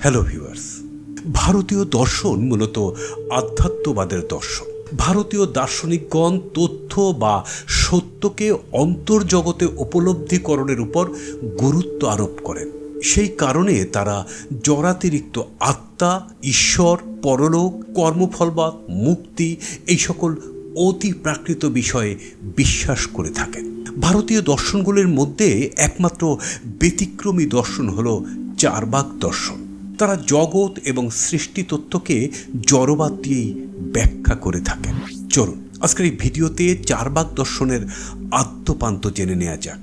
Hello viewers ভারতীয় দর্শন মূলত আধ্যাত্মবাদের দর্শন। ভারতীয় দার্শনিকগণ তথ্য বা সত্যকে অন্তর্জগতে উপলব্ধিকরণের উপর গুরুত্ব আরোপ করেন। সেই কারণে তারা জরাতিরিক্ত আত্মা, ঈশ্বর, পরলোক কর্মফলবাদ মুক্তি এই সকল অতি প্রাকৃত বিষয়ে বিশ্বাস করে থাকেন। ভারতীয় দর্শনগুলির মধ্যে একমাত্র ব্যতিক্রমী দর্শন হল চারবাক দর্শন। তারা জগৎ এবং সৃষ্টি তত্ত্বকে জড়বাদ দিয়েই ব্যাখ্যা করে থাকেন। চলুন, আজকের এই ভিডিওতে চারবাক দর্শনের আদ্যপান্ত জেনে নেওয়া যাক।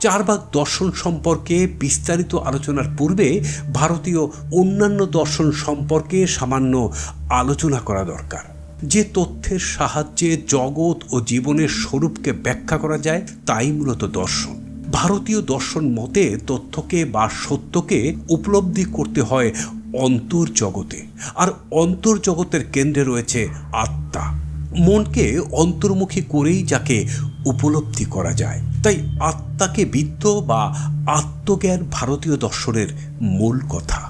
চারবাক দর্শন সম্পর্কে বিস্তারিত আলোচনার পূর্বে ভারতীয় অন্যান্য দর্শন সম্পর্কে সামান্য আলোচনা করা দরকার। যে তথ্যের সাহায্যে জগৎ ও জীবনের স্বরূপকে ব্যাখ্যা করা যায়, তাই মূলত দর্শন। ভারতীয় দর্শন মতে তথ্যকে বা সত্যকে উপলব্ধি করতে হয় অন্তর্জগতে আর অন্তর্জগতের কেন্দ্রে রয়েছে আত্মা। মনকে অন্তর্মুখী করেই যাকে উপলব্ধি করা যায়। তাই আত্মাকে বিদ্য বা আত্মজ্ঞান ভারতীয় দর্শনের মূল কথা।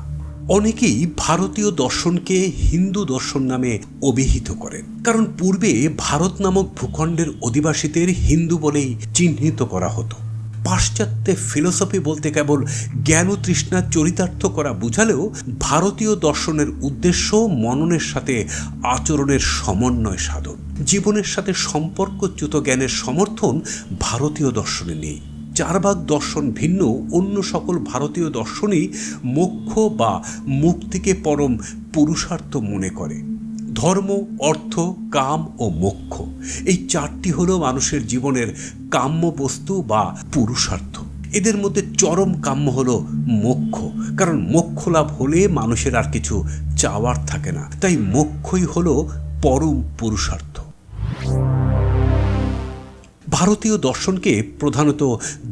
অনেকেই ভারতীয় দর্শনকে হিন্দু দর্শন নামে অভিহিত করেন। কারণ পূর্বে ভারত নামক ভূখণ্ডের অধিবাসীদের হিন্দু বলেই চিহ্নিত করা হতো। পাশ্চাত্যে ফিলোসফি বলতে কেবল জ্ঞান ও তৃষ্ণা চরিতার্থ করা বুঝালেও ভারতীয় দর্শনের উদ্দেশ্য মননের সাথে আচরণের সমন্বয় সাধন। জীবনের সাথে সম্পর্কচ্যুত জ্ঞানের সমর্থন ভারতীয় দর্শনে নেই। চারবাগ দর্শন ভিন্ন, অন্য সকল ভারতীয় দর্শনই মোক্ষ বা মুক্তিকে পরম পুরুষার্থ মনে করে। ধর্ম, অর্থ, কাম ও মোক্ষ, এই চারটি হলো মানুষের জীবনের কাম্য বস্তু বা পুরুষার্থ। এদের মধ্যে চরম কাম্য হলো মোক্ষ, কারণ মোক্ষ লাভ হলে মানুষের আর কিছু চাওয়ার থাকে না। তাই মোক্ষই হলো পরম পুরুষার্থ। ভারতীয় দর্শনকে প্রধানত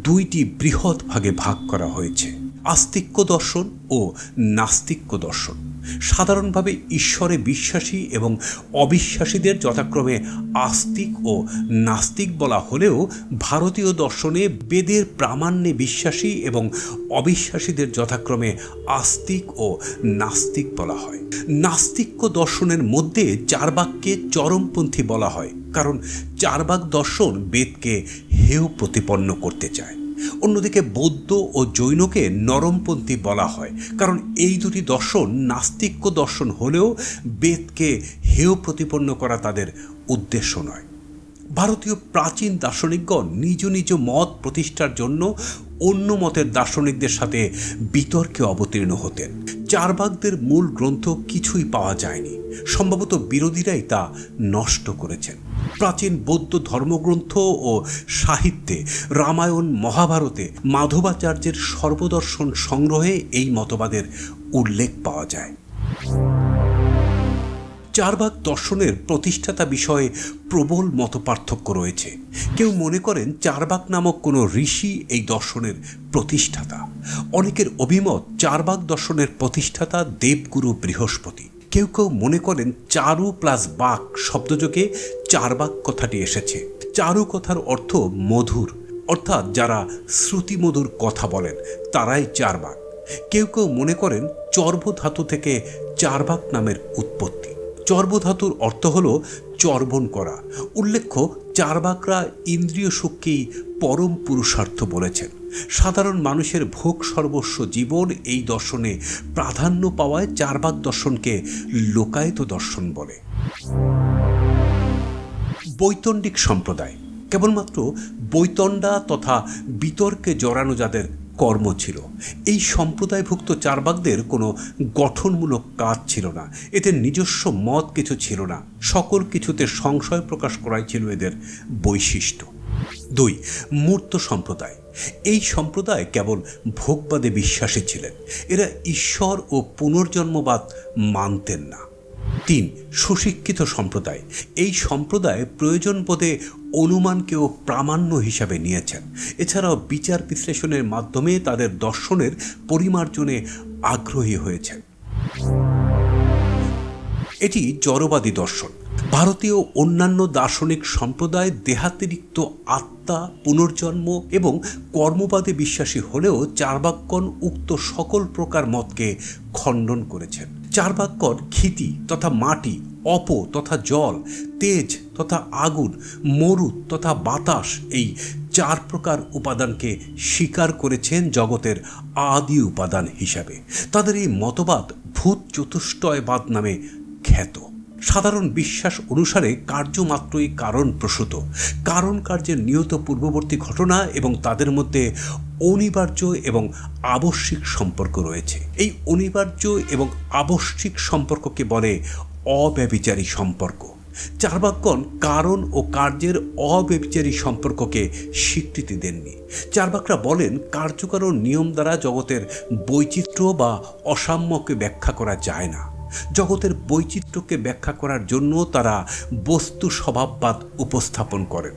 দুইটি বৃহৎ ভাগে ভাগ করা হয়েছে। আস্তিক্য দর্শন ও নাস্তিক্য দর্শন। সাধারণভাবে ঈশ্বরে বিশ্বাসী এবং অবিশ্বাসীদের যথাক্রমে আস্তিক ও নাস্তিক বলা হলেও ভারতীয় দর্শনে বেদের প্রামাণ্যে বিশ্বাসী এবং অবিশ্বাসীদের যথাক্রমে আস্তিক ও নাস্তিক বলা হয়। নাস্তিক্য দর্শনের মধ্যে চারবাককে চরমপন্থী বলা হয়, কারণ চারবাক দর্শন বেদকে হেয় প্রতিপন্ন করতে চায়। অন্যদিকে বৌদ্ধ ও জৈনকে নরমপন্থী বলা হয়। কারণ এই দুটি দর্শন নাস্তিক্য দর্শন হলেও বেদকে হেয় প্রতিপন্ন করা তাদের উদ্দেশ্য নয়। ভারতীয় প্রাচীন দার্শনিকগণ নিজ নিজ মত প্রতিষ্ঠার জন্য অন্য মতের দার্শনিকদের সাথে বিতর্কে অবতীর্ণ হতেন। চারবাগদের মূল গ্রন্থ কিছুই পাওয়া যায়নি। সম্ভবত বিরোধীরাই তা নষ্ট করেছেন। প্রাচীন বৌদ্ধ ধর্মগ্রন্থ ও সাহিত্যে রামায়ণ, মহাভারতে মাধবাচার্যের সর্বদর্শন সংগ্রহে এই মতবাদের উল্লেখ পাওয়া যায়। চারবাগ দর্শনের প্রতিষ্ঠাতা বিষয়ে প্রবল মতপার্থক্য রয়েছে। কেউ মনে করেন চারবাগ নামক কোনো ঋষি এই দর্শনের প্রতিষ্ঠাতা। অনেকের অভিমত চারবাগ দর্শনের প্রতিষ্ঠাতা দেবগুরু বৃহস্পতি। কেউ কেউ মনে করেন চারু প্লাস বাক শব্দযোগে চারবাক কথাটি এসেছে। চারু কথার অর্থ মধুর। অর্থাৎ যারা শ্রুতিমধুর কথা বলেন, তারাই চারবাক কেউ কেউ মনে করেন চর্ব ধাতু থেকে চারবাক নামের উৎপত্তি। চর্বধাতুর অর্থ হল চর্বণ করা। উল্লেখ্য, চারবাকরা ইন্দ্রিয় সুখকেই পরম পুরুষার্থ বলেছেন। সাধারণ মানুষের ভোগ সর্বস্ব জীবন এই দর্শনে প্রাধান্য পাওয়ায় চারবাক দর্শনকে লোকায়ত দর্শন বলে। বৈতণ্ডিক সম্প্রদায়। কেবলমাত্র বৈতণ্ডা তথা বিতর্কে জড়ানো যাদের কর্ম ছিল। এই সম্প্রদায়ভুক্ত চারবাগদের কোনো গঠনমূলক কাজ ছিল না। এদের নিজস্ব মত কিছু ছিল না। সকল কিছুতে সংশয় প্রকাশ করাই ছিল এদের বৈশিষ্ট্য। দুই, মূর্ত সম্প্রদায়। এই সম্প্রদায় কেবল ভোগবাদে বিশ্বাসী ছিলেন। এরা ঈশ্বর ও পুনর্জন্মবাদ মানতেন না। তিন, সুশিক্ষিত সম্প্রদায়। এই সম্প্রদায় প্রয়োজন বোধে অনুমানকেও প্রামাণ্য হিসাবে নিয়েছেন। এছাড়াও বিচার বিশ্লেষণের মাধ্যমে তাদের দর্শনের পরিমার্জনে আগ্রহী হয়েছেন। এটি জড়বাদী দর্শন। ভারতীয় অন্যান্য দার্শনিক সম্প্রদায় দেহাতিরিক্ত আত্মা, পুনর্জন্ম এবং কর্মবাদে বিশ্বাসী হলেও চারবাক্যন উক্ত সকল প্রকার মতকে খণ্ডন করেছেন। চারবাক্যন ক্ষিতি তথা মাটি, অপ তথা জল, তেজ তথা আগুন, মরু তথা বাতাস এই চার প্রকার উপাদানকে স্বীকার করেছেন জগতের আদি উপাদান হিসাবে। তাদের এই মতবাদ ভূত চতুষ্টয়বাদ নামে খ্যাত। সাধারণ বিশ্বাস অনুসারে কার্য মাত্রই কারণ প্রসূত। কারণ কার্যের নিয়ত পূর্ববর্তী ঘটনা এবং তাদের মধ্যে অনিবার্য এবং আবশ্যিক সম্পর্ক রয়েছে। এই অনিবার্য এবং আবশ্যিক সম্পর্ককে বলে অব্যবিচারী সম্পর্ক। চারবাক্যন কারণ ও কার্যের অব্যবিচারী সম্পর্ককে স্বীকৃতি দেননি। চারবাকরা বলেন, কার্যকারণ নিয়ম দ্বারা জগতের বৈচিত্র্য বা অসাম্যকে ব্যাখ্যা করা যায় না। জগতের বৈচিত্র্যকে ব্যাখ্যা করার জন্য তারা বস্তু স্বভাববাদ উপস্থাপন করেন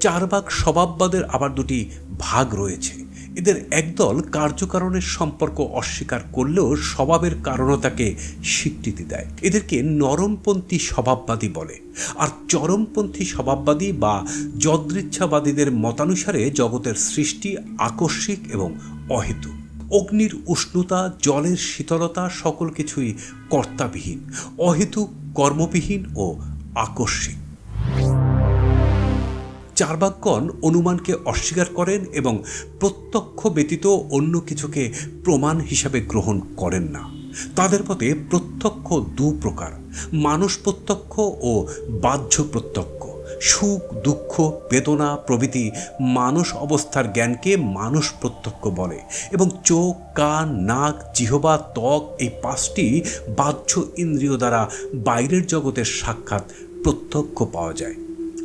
চারবাক স্বভাববাদের আবার দুটি ভাগ রয়েছে। এদের একদল কার্যকারণের সম্পর্ক অস্বীকার করলেও স্বভাবের কারণতাকে স্বীকৃতি দেয়। এদেরকে নরমপন্থী স্বভাববাদী বলে। আর চরমপন্থী স্বভাববাদী বা যদৃচ্ছাবাদীদের মতানুসারে জগতের সৃষ্টি আকস্মিক এবং অহেতুক। অগ্নির উষ্ণতা, জলের শীতলতা সকল কিছুই কর্তাবিহীন অহেতুক কর্মবিহীন ও আকস্মিক। চারবাক্যন অনুমানকে অস্বীকার করেন এবং প্রত্যক্ষ ব্যতীত অন্য কিছুকে প্রমাণ হিসাবে গ্রহণ করেন না। তাদের মতে প্রত্যক্ষ দু প্রকার মানুষ প্রত্যক্ষ ও বাহ্য প্রত্যক্ষ সুখ, দুঃখ, বেদনা প্রভৃতি মানুষ অবস্থার জ্ঞানকে মানুষ প্রত্যক্ষ বলে এবং চোখ, কান, নাক, জিহবা, ত্বক এই পাঁচটি বাহ্য ইন্দ্রিয় দ্বারা বাইরের জগতের সাক্ষাৎ প্রত্যক্ষ পাওয়া যায়।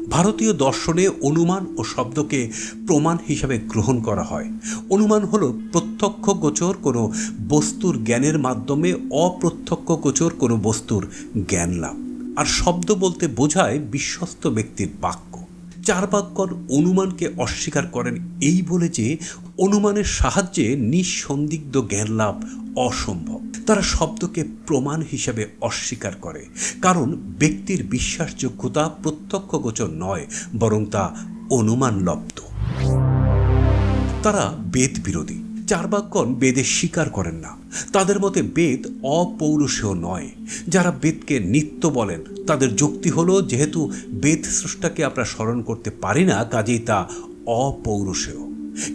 ভারতীয় দর্শনে অনুমান ও শব্দকে প্রমাণ হিসাবে গ্রহণ করা হয়। অনুমান হল প্রত্যক্ষ গোচর কোনো বস্তুর জ্ঞানের মাধ্যমে অপ্রত্যক্ষ গোচর কোনো বস্তুর জ্ঞান লাভ। আর শব্দ বলতে বোঝায় বিশ্বস্ত ব্যক্তির বাক্য। চারবাক্যর অনুমানকে অস্বীকার করেন এই বলে যে, অনুমানের সাহায্যে নিঃসন্দিগ্ধ জ্ঞান লাভ অসম্ভব। তারা শব্দকে প্রমাণ হিসাবে অস্বীকার করে, কারণ ব্যক্তির বিশ্বাসযোগ্যতা প্রত্যক্ষগোচর নয়, বরং তা অনুমানলব্ধ। তারা বেদ বিরোধী চারবাক্যন বেদে স্বীকার করেন না। তাদের মতে বেদ অপৌরুষেয় নয়। যারা বেদকে নিত্য বলেন, তাদের যুক্তি হলো, যেহেতু বেদ স্রষ্টাকে আমরা স্মরণ করতে পারি না, কাজেই তা অপৌরুষেয়।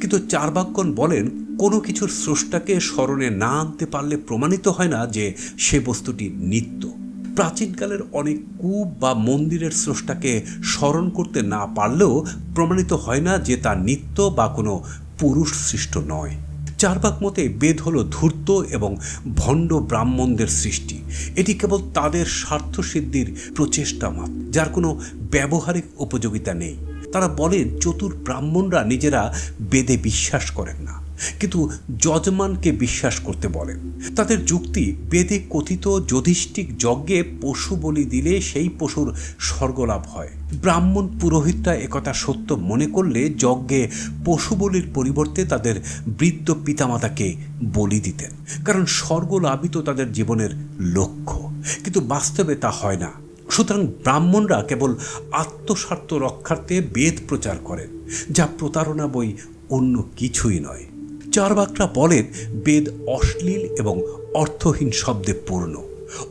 কিন্তু চারবাক্যন বলেন, কোনো কিছুর স্রষ্টাকে স্মরণে না আনতে পারলে প্রমাণিত হয় না যে সে বস্তুটি নিত্য। প্রাচীনকালের অনেক কূপ বা মন্দিরের স্রষ্টাকে স্মরণ করতে না পারলেও প্রমাণিত হয় না যে তা নিত্য বা কোনো পুরুষ সৃষ্ট নয়। চারবাক মতে বেদ হল ধূর্ত এবং ভণ্ড ব্রাহ্মণদের সৃষ্টি। এটি কেবল তাদের স্বার্থসিদ্ধির প্রচেষ্টা মাত্র যার কোনো ব্যবহারিক উপযোগিতা নেই। তারা বলেন চতুর ব্রাহ্মণরা নিজেরা বেদে বিশ্বাস করেন না। কিন্তু যজমানকে বিশ্বাস করতে বলেন। তাদের যুক্তি বেদে কথিত যধিষ্ঠিক যজ্ঞে পশু বলি দিলে সেই পশুর স্বর্গলাভ হয়। ব্রাহ্মণ পুরোহিতরা একথা সত্য মনে করলে যজ্ঞে পশু বলির পরিবর্তে তাদের বৃদ্ধ পিতামাতাকে বলি দিতেন। কারণ স্বর্গলাভই তো তাদের জীবনের লক্ষ্য। কিন্তু বাস্তবে তা হয় না। সুতরাং ব্রাহ্মণরা কেবল আত্মস্বার্থ রক্ষার্থে বেদ প্রচার করেন, যা প্রতারণা বই অন্য কিছুই নয়। চারবাকরা বলেন, বেদ অশ্লীল এবং অর্থহীন শব্দে পূর্ণ।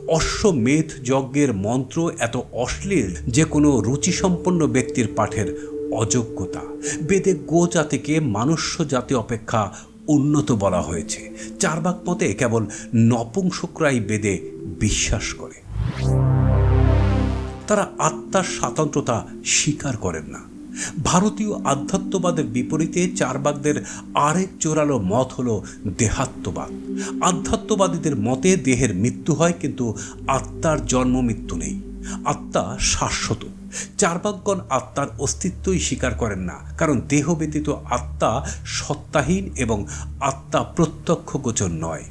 অশ্বমেধ যজ্ঞের মন্ত্র এত অশ্লীল যে কোনো রুচিসম্পন্ন ব্যক্তির পাঠের অযোগ্যতা। বেদে গো জাতিকে মনুষ্য জাতি অপেক্ষা উন্নত বলা হয়েছে। চারবাক মতে কেবল নপুংসকরাই বেদে বিশ্বাস করে। তারা আত্মার স্বাতন্ত্রতা স্বীকার করেন না। ভারতীয় আধ্যাত্মবাদের বিপরীতে চারবাগদের আরেক জোরালো মত হল দেহাত্মবাদ। আধ্যাত্মবাদীদের মতে দেহের মৃত্যু হয় কিন্তু আত্মার জন্ম মৃত্যু নেই। আত্মা শাশ্বত। চারবাগগণ আত্মার অস্তিত্বই স্বীকার করেন না, কারণ দেহ ব্যতীত আত্মা সত্তাহীন এবং আত্মা প্রত্যক্ষ গোচর নয়।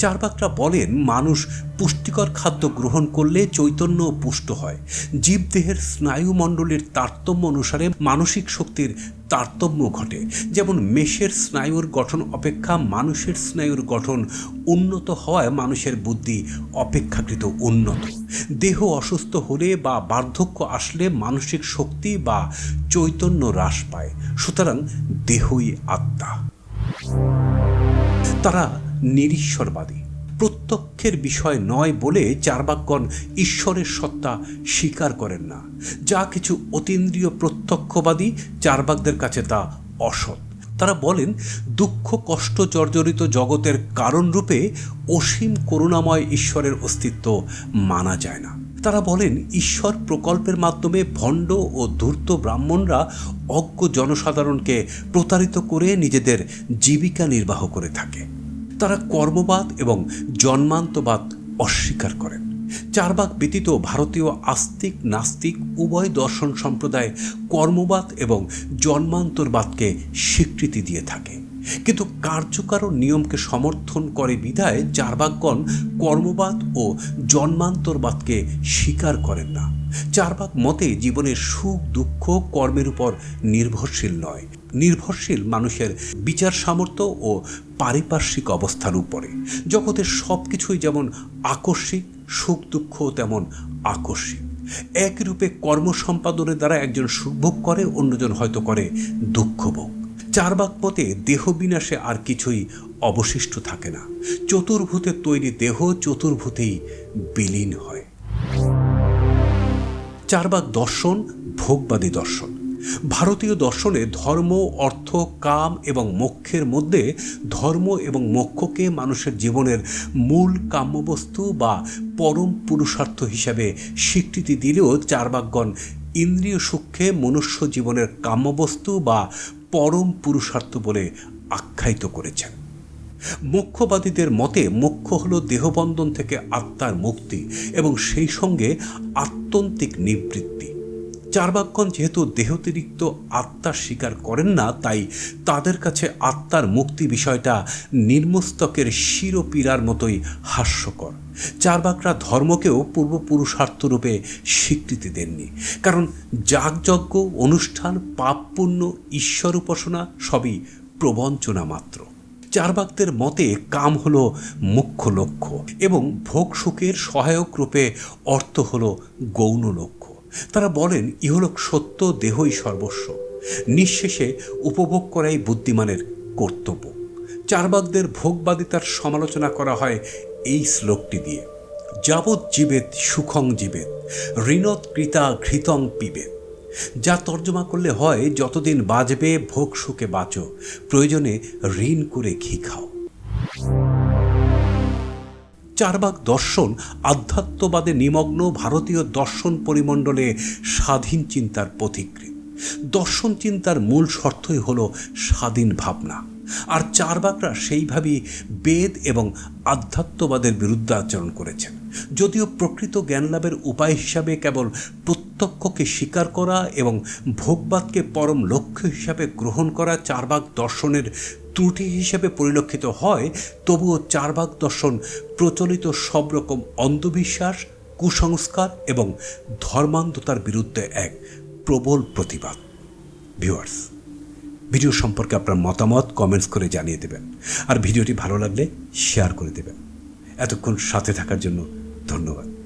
চারবাকরা বলেন, মানুষ পুষ্টিকর খাদ্য গ্রহণ করলে চৈতন্য পুষ্ট হয়। জীবদেহের স্নায়ুমণ্ডলীর তারতম্য অনুসারে মানসিক শক্তির তারতম্য ঘটে। যেমন মেষের স্নায়ুর গঠন অপেক্ষা মানুষের স্নায়ুর গঠন উন্নত হওয়ায় মানুষের বুদ্ধি অপেক্ষাকৃত উন্নত। দেহ অসুস্থ হলে বা বার্ধক্য আসলে মানসিক শক্তি বা চৈতন্য হ্রাস পায়। সুতরাং দেহই আত্মা। তারা নিরীশ্বরবাদী। প্রত্যক্ষের বিষয় নয় বলে চারবাকগণ ঈশ্বরের সত্তা স্বীকার করেন না। যা কিছু অতীন্দ্রিয় প্রত্যক্ষবাদী চারবাকদের কাছে তা অসৎ। তারা বলেন, দুঃখ, কষ্ট জর্জরিত জগতের কারণরূপে অসীম করুণাময় ঈশ্বরের অস্তিত্ব মানা যায় না। তারা বলেন, ঈশ্বর প্রকল্পের মাধ্যমে ভণ্ড ও ধূর্ত ব্রাহ্মণরা অজ্ঞ জনসাধারণকে প্রতারিত করে নিজেদের জীবিকা নির্বাহ করে থাকে। তারা কর্মবাদ এবং জন্মান্তবাদ অস্বীকার করেন। চারবাক ব্যতীত ভারতীয় আস্তিক, নাস্তিক, উভয় দর্শন সম্প্রদায় কর্মবাদ এবং জন্মান্তরবাদকে স্বীকৃতি দিয়ে থাকে। কিন্তু কার্যকর নিয়মকে সমর্থন করে বিধায় চারবাকগণ কর্মবাদ ও জন্মান্তরবাদকে স্বীকার করেন না। চারবাক মতে জীবনের সুখ, দুঃখ, কর্মের উপর নির্ভরশীল নয়। নির্ভরশীল মানুষের বিচার সামর্থ্য ও পারিপার্শ্বিক অবস্থার উপরে। জগতের সব কিছুই যেমন আকস্মিক, সুখ দুঃখ তেমন আকস্মিক। একই রূপে কর্ম সম্পাদনের দ্বারা একজন সুখভোগ করে, অন্যজন হয়তো করে দুঃখভোগ। চারবাক মতে দেহ বিনাশে আর কিছুই অবশিষ্ট থাকে না। চতুর্ভূতের তৈরি দেহ চতুর্ভূতেই বিলীন হয়। চারবাক দর্শন, ভোগবাদী দর্শন। ভারতীয় দর্শনে ধর্ম, অর্থ, কাম এবং মোক্ষের মধ্যে ধর্ম এবং মোক্ষকে মানুষের জীবনের মূল কাম্যবস্তু বা পরম পুরুষার্থ হিসাবে স্বীকৃতি দিলেও চারবাকগণ ইন্দ্রিয় সুখে মনুষ্য জীবনের কাম্যবস্তু বা পরম পুরুষার্থ বলে আখ্যায়িত করেছেন। মোক্ষবাদীদের মতে মোক্ষ হল দেহবন্ধন থেকে আত্মার মুক্তি এবং সেই সঙ্গে আত্যন্তিক নিবৃত্তি। চারবাক্যন যেহেতু দেহতিরিক্ত আত্মার স্বীকার করেন না, তাই তাদের কাছে আত্মার মুক্তি বিষয়টা নির্মস্তকের শিরোপীড়ার মতোই হাস্যকর। চারবাকরা ধর্মকেও পূর্বপুরুষার্থরূপে স্বীকৃতি দেননি। কারণ যাগযজ্ঞ, অনুষ্ঠান পাপ পুণ্য ঈশ্বর উপাসনা সবই প্রবঞ্চনা মাত্র। চারবাকদের মতে কাম হল মুখ্য লক্ষ্য এবং ভোগ সুখের সহায়ক রূপে অর্থ হল গৌণ লক্ষ্য। তারা বলেন, ইহলোক সত্য দেহই সর্বস্ব। নিঃশেষে উপভোগ করাই বুদ্ধিমানের কর্তব্য। চারবাকদের ভোগবাদিতার সমালোচনা করা হয় এই শ্লোকটি দিয়ে। যাবৎ জীবেত, সুখং জীবেত ঋণত কৃতা ঘৃতং পিবেত। যা তর্জমা করলে হয়, যতদিন বাজবে, ভোগ সুখে বাঁচো, প্রয়োজনে ঋণ করে ঘি খাও। চারবাক দর্শন আধ্যাত্মবাদে নিমগ্ন ভারতীয় দর্শন পরিমণ্ডলে স্বাধীন চিন্তার পথিকৃত দর্শন চিন্তার মূল শর্তই হল স্বাধীন ভাবনা। আর চারবাকরা সেইভাবেই বেদ এবং আধ্যাত্মবাদের বিরুদ্ধে আচরণ করেছেন। যদিও প্রকৃত জ্ঞানলাভের উপায় হিসাবে কেবল প্রত্যক্ষকে স্বীকার করা এবং ভোগবাদকে পরম লক্ষ্য হিসাবে গ্রহণ করা চারবাক দর্শনের ত্রুটি হিসেবে পরিলক্ষিত হয়, তবুও চারবাক দর্শন প্রচলিত সব রকম অন্ধবিশ্বাস, কুসংস্কার এবং ধর্মান্ধতার বিরুদ্ধে এক প্রবল প্রতিবাদ। ভিউয়ার্স ভিডিও সম্পর্কে আপনার মতামত কমেন্টস করে জানিয়ে দেবেন। আর ভিডিওটি ভালো লাগলে শেয়ার করে দেবেন। এতক্ষণ সাথে থাকার জন্য ধন্যবাদ।